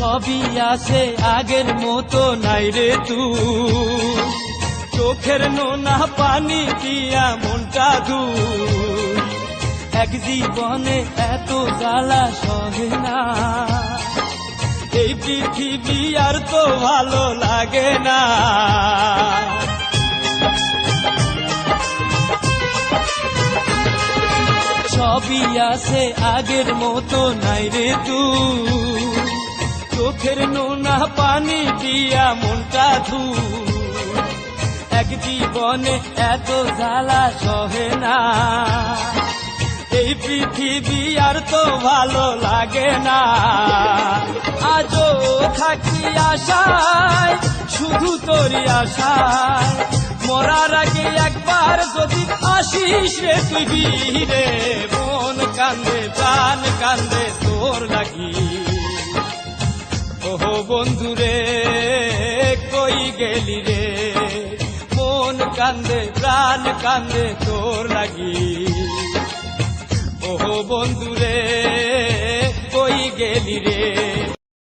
সবই আছে আগের মতো নাই রে তু চোখের নোনা পানি দিয়া মনটা দু এক জীবনে এত জ্বালা সহে না। এই পৃথিবী আর তো ভালো লাগে না। সবই আছে আগের মতো নাই রে তুই। চোখের নোনা পানি দিয়া মনটা ধু এক জীবনে এত জ্বালা সহে না এই পৃথিবী আর তো ভালো লাগে না আজও থাকি আশায় শুধু তোরই আশায় মরার আগে একবার যদি আসিস রে তুই বীরে মন কান্দে প্রাণ কান্দে তোর লাগি ওহো বন্ধুরে, কই গেলি রে? মন কান্দে, প্রাণ কান্দে তোর লাগি। ও বন্ধুরে, কই গেলি রে?